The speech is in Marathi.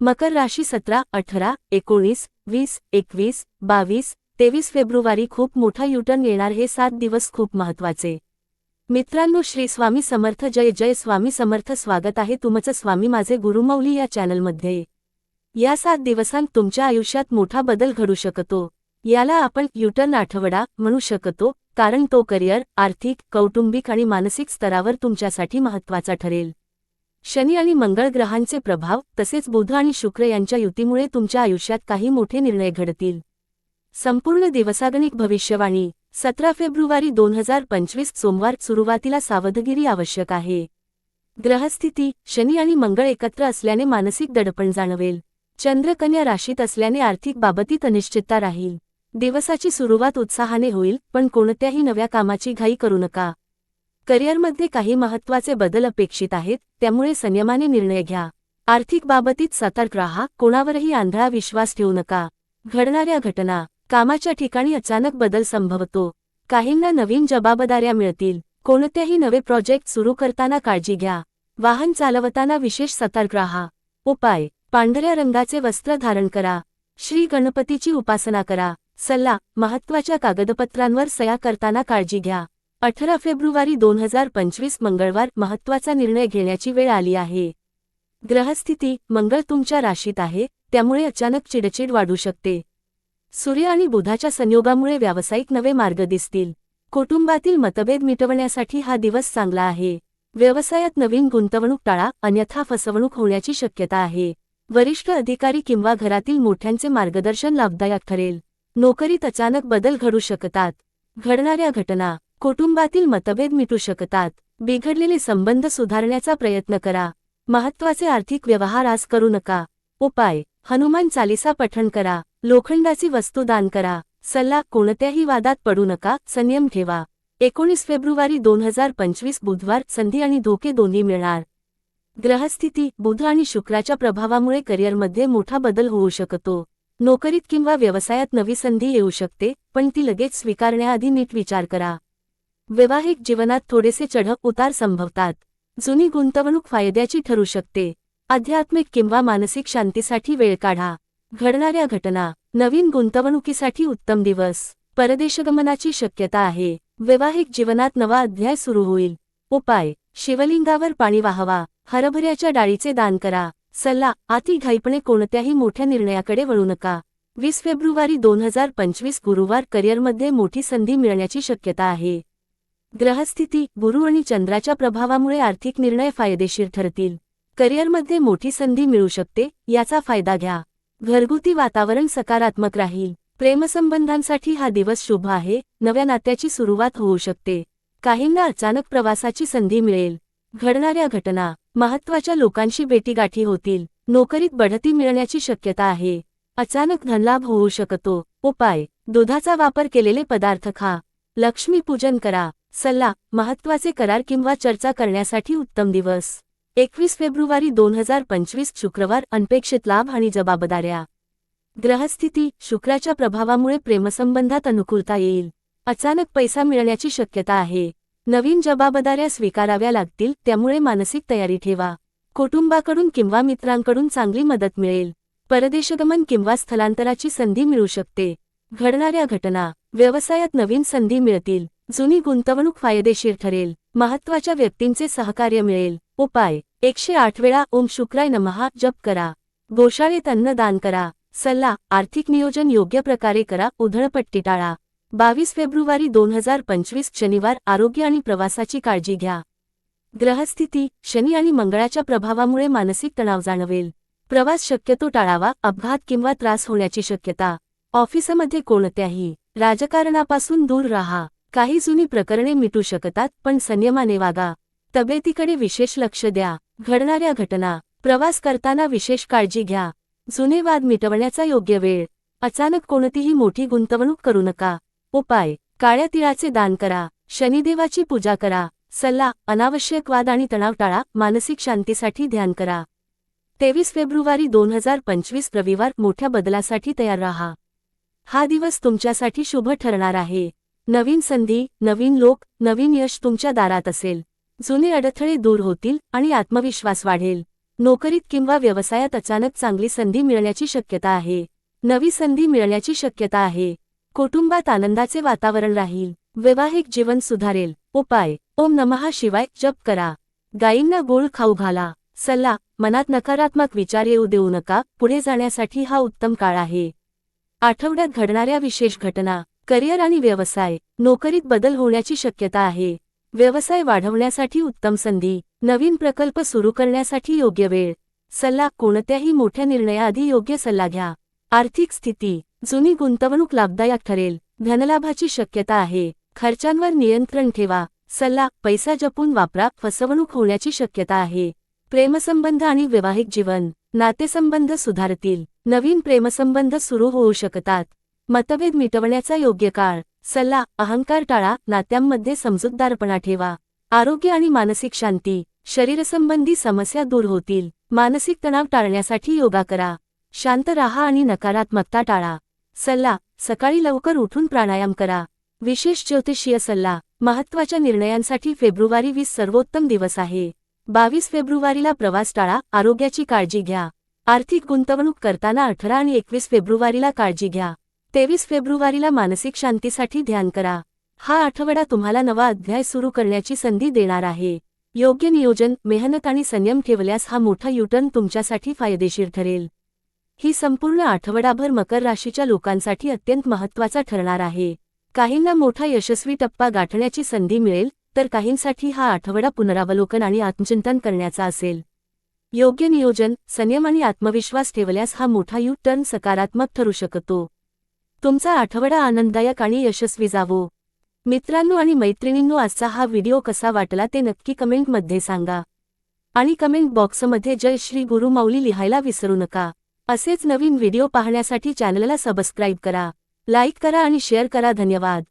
मकर राशी सतरा अठरा एकोणीस वीस एकवीस बावीस तेवीस फेब्रुवारी खूप मोठा युटर्न येणार हे सात दिवस खूप महत्त्वाचे मित्रांनो श्री स्वामी समर्थ जय जय स्वामी समर्थ स्वागत आहे तुमचं स्वामी माझे गुरुमौली या चॅनलमध्ये. या सात दिवसांत तुमच्या आयुष्यात मोठा बदल घडू शकतो. याला आपण युटर्न आठवडा म्हणू शकतो कारण तो करिअर आर्थिक कौटुंबिक आणि मानसिक स्तरावर तुमच्यासाठी महत्त्वाचा ठरेल. शनी आणि मंगळ ग्रहांचे प्रभाव तसेच बुध आणि शुक्र यांच्या युतीमुळे तुमच्या आयुष्यात काही मोठे निर्णय घडतील. संपूर्ण दिवसागणिक भविष्यवाणी सतरा फेब्रुवारी दोन हजार पंचवीस सोमवार सुरुवातीला सावधगिरी आवश्यक आहे. ग्रहस्थिती शनी आणि मंगळ एकत्र असल्याने मानसिक दडपण जाणवेल. चंद्रकन्या राशीत असल्याने आर्थिक बाबतीत अनिश्चितता राहील. दिवसाची सुरुवात उत्साहाने होईल पण कोणत्याही नव्या कामाची घाई करू नका. करिअरमध्ये काही महत्त्वाचे बदल अपेक्षित आहेत त्यामुळे संयमाने निर्णय घ्या. आर्थिक बाबतीत सतर्क राहा कोणावरही आंधळा विश्वास ठेवू नका. घडणाऱ्या घटना कामाच्या ठिकाणी अचानक बदल संभवतो. काहींना नवीन जबाबदाऱ्या मिळतील. कोणत्याही नवे प्रोजेक्ट सुरू करताना काळजी घ्या. वाहन चालवताना विशेष सतर्क राहा. उपाय पांढऱ्या रंगाचे वस्त्र धारण करा. श्री गणपतीची उपासना करा. सल्ला महत्त्वाच्या कागदपत्रांवर सया करताना काळजी घ्या. अठरा फेब्रुवारी दोन हजार पंचवीस मंगळवार महत्त्वाचा निर्णय घेण्याची वेळ आली आहे. ग्रहस्थिती मंगळ तुमच्या राशीत आहे त्यामुळे अचानक चिडचिड वाढू शकते. सूर्य आणि बुधाच्या संयोगामुळे व्यावसायिक नवे मार्ग दिसतील. कुटुंबातील मतभेद मिटवण्यासाठी हा दिवस चांगला आहे. व्यवसायात नवीन गुंतवणूक टाळा अन्यथा फसवणूक होण्याची शक्यता आहे. वरिष्ठ अधिकारी किंवा घरातील मोठ्यांचे मार्गदर्शन लाभदायक ठरेल. नोकरीत अचानक बदल घडू शकतात. घडणाऱ्या घटना कुटुंबातील मतभेद मिटू शकतात. बिघडलेले संबंध सुधारण्याचा प्रयत्न करा. महत्त्वाचे आर्थिक व्यवहार आज करू नका. उपाय. हनुमान चालिसा पठण करा. लोखंडाची वस्तू दान करा. सल्ला कोणत्याही वादात पडू नका. संयम ठेवा. एकोणीस फेब्रुवारी दोन हजार पंचवीस बुधवार संधी आणि धोके दोन्ही मिळणार. ग्रहस्थिती. बुध आणि शुक्राच्या प्रभावामुळे करिअरमध्ये मोठा बदल होऊ शकतो. नोकरीत किंवा व्यवसायात नवी संधी येऊ शकते पण ती लगेच स्वीकारण्याआधी नीट विचार करा. वैवाहिक जीवनात थोडेसे चढक उतार संभवतात. जुनी गुंतवणूक फायद्याची ठरू शकते. आध्यात्मिक किंवा मानसिक शांतीसाठी वेळ काढा. घडणाऱ्या घटना नवीन गुंतवणुकीसाठी उत्तम दिवस. परदेशगमनाची शक्यता आहे. वैवाहिक जीवनात नवा अध्याय सुरू होईल. उपाय. शिवलिंगावर पाणी वाहवा. हरभऱ्याच्या डाळीचे दान करा. सल्ला. आती घाईपणे कोणत्याही मोठ्या निर्णयाकडे वळू नका. वीस फेब्रुवारी दोन हजार पंचवीस गुरुवार करिअरमध्ये मोठी संधी मिळण्याची शक्यता आहे. ग्रहस्थिती गुरु आणि चंद्राच्या प्रभावामुळे आर्थिक निर्णय फायदेशीर ठरतील. करिअरमध्ये मोठी संधी मिळू शकते याचा फायदा घ्या. घरगुती वातावरण सकारात्मक राहील. प्रेमसंबंधांसाठी हा दिवस शुभ आहे नव्या नात्याची सुरुवात होऊ शकते. काहींना अचानक प्रवासाची संधी मिळेल. घडणाऱ्या घटना महत्त्वाच्या लोकांशी बेटीगाठी होतील. नोकरीत बढती मिळण्याची शक्यता आहे. अचानक धनलाभ होऊ शकतो. उपाय दुधाचा वापर केलेले पदार्थ खा. लक्ष्मीपूजन करा. सल्ला महत्त्वाचे करार किंवा चर्चा करण्यासाठी उत्तम दिवस. एकवीस फेब्रुवारी दोन हजार पंचवीस शुक्रवार अनपेक्षित लाभ आणि जबाबदाऱ्या. ग्रहस्थिती शुक्राच्या प्रभावामुळे प्रेमसंबंधात अनुकूलता येईल. अचानक पैसा मिळण्याची शक्यता आहे. नवीन जबाबदाऱ्या स्वीकाराव्या लागतील त्यामुळे मानसिक तयारी ठेवा. कुटुंबाकडून किंवा मित्रांकडून चांगली मदत मिळेल. परदेशगमन किंवा स्थलांतराची संधी मिळू शकते. घडणाऱ्या घटना व्यवसायात नवीन संधी मिळतील. जुनी गुंतवणूक फायदेशीर ठरेल. महत्त्वाच्या व्यक्तींचे सहकार्य मिळेल. उपाय. एकशे आठ वेळा ओम शुक्राय नमहा जप करा. गोशाळेत अन्न दान करा. सल्ला. आर्थिक नियोजन योग्य प्रकारे करा. उधळपट्टी टाळा. बावीस फेब्रुवारी दोन हजार पंचवीस शनिवार. आरोग्य आणि प्रवासाची काळजी घ्या. ग्रहस्थिती. शनी आणि मंगळाच्या प्रभावामुळे मानसिक तणाव जाणवेल. प्रवास शक्यतो टाळावा. अपघात किंवा त्रास होण्याची शक्यता. ऑफिसमध्ये कोणत्याही राजकारणापासून दूर राहा. काही जुनी प्रकरणे मिटू शकतात पण संयमाने वागा. तब्येतीकडे विशेष लक्ष द्या. घडणाऱ्या घटना. प्रवास करताना विशेष काळजी घ्या. जुने वाद मिटवण्याचा योग्य वेळ. अचानक कोणतीही मोठी गुंतवणूक करू नका. उपाय. काळ्या तिळाचे दान करा. शनिदेवाची पूजा करा. सल्ला. अनावश्यक वाद आणि तणाव टाळा. मानसिक शांतीसाठी ध्यान करा. तेवीस फेब्रुवारी दोन हजार पंचवीस रविवार. मोठ्या बदलासाठी तयार रहा. हा दिवस तुमच्यासाठी शुभ ठरणार आहे. नवीन संधी नवीन लोक नवीन यश तुमच्या दारात असेल. जुने अडथळे दूर होतील आणि आत्मविश्वास वाढेल. नोकरीत किंवा व्यवसायात अचानक चांगली संधी मिळण्याची शक्यता आहे. नवी संधी मिळण्याची शक्यता आहे. कुटुंबात आनंदाचे वातावरण राहील. वैवाहिक जीवन सुधारेल. उपाय. ओम नमहा शिवाय जप करा. गायींना गोळ खाऊ घाला. सल्ला मनात नकारात्मक विचार येऊ देऊ नका. पुढे जाण्यासाठी हा उत्तम काळ आहे. आठवड्यात घडणाऱ्या विशेष घटना. करिअर आणि व्यवसाय नोकरीत बदल होण्याची शक्यता आहे. व्यवसाय वाढवण्यासाठी उत्तम संधी नवीन प्रकल्प सुरू करण्यासाठी योग्य वेळ सल्ला कोणत्याही मोठ्या निर्णयाआधी योग्य सल्ला घ्या. आर्थिक स्थिती जुनी गुंतवणूक लाभदायक ठरेल धनलाभाची शक्यता आहे. खर्चांवर नियंत्रण ठेवा सल्ला पैसा जपून वापरा फसवणूक होण्याची शक्यता आहे. प्रेमसंबंध आणि वैवाहिक जीवन नातेसंबंध सुधारतील नवीन प्रेमसंबंध सुरू होऊ शकतात. मतभेद मिटवण्याचा योग्य काळ सल्ला अहंकार टाळा नात्यांमध्ये समजूतदारपणा ठेवा. आरोग्य आणि मानसिक शांती शरीरसंबंधी समस्या दूर होतील. मानसिक तणाव टाळण्यासाठी योगा करा. शांत राहा आणि नकारात्मकता टाळा. सल्ला सकाळी लवकर उठून प्राणायाम करा. विशेष ज्योतिषीय सल्ला महत्त्वाच्या निर्णयांसाठी फेब्रुवारी वीस सर्वोत्तम दिवस आहे. बावीस फेब्रुवारीला प्रवास टाळा आरोग्याची काळजी घ्या. आर्थिक गुंतवणूक करताना अठरा आणि एकवीस फेब्रुवारीला काळजी घ्या. तेवीस फेब्रुवारीला मानसिक शांतीसाठी ध्यान करा. हा आठवडा तुम्हाला नवा अध्याय सुरू करण्याची संधी देणार आहे. योग्य नियोजन मेहनत आणि संयम ठेवल्यास हा मोठा युटर्न तुमच्यासाठी फायदेशीर ठरेल. ही संपूर्ण आठवडाभर मकर राशीच्या लोकांसाठी अत्यंत महत्त्वाचा ठरणार आहे. काहींना मोठा यशस्वी टप्पा गाठण्याची संधी मिळेल तर काहींसाठी हा आठवडा पुनरावलोकन आणि आत्मचिंतन करण्याचा असेल. योग्य नियोजन संयम आणि आत्मविश्वास ठेवल्यास हा मोठा यू टर्न सकारात्मक ठरू शकतो. तुमचा आठवडा आनंददायक आणि यशस्वी जावो. मित्रांनो आणि मैत्रिणींनो आजचा हा व्हिडिओ कसा वाटला ते नक्की कमेंटमध्ये सांगा. आणि कमेंट बॉक्समध्ये जय श्री गुरु माऊली लिहायला विसरू नका. असेच नवीन व्हिडिओ पाहण्यासाठी चॅनलला सबस्क्राईब करा. लाईक करा आणि शेअर करा. धन्यवाद.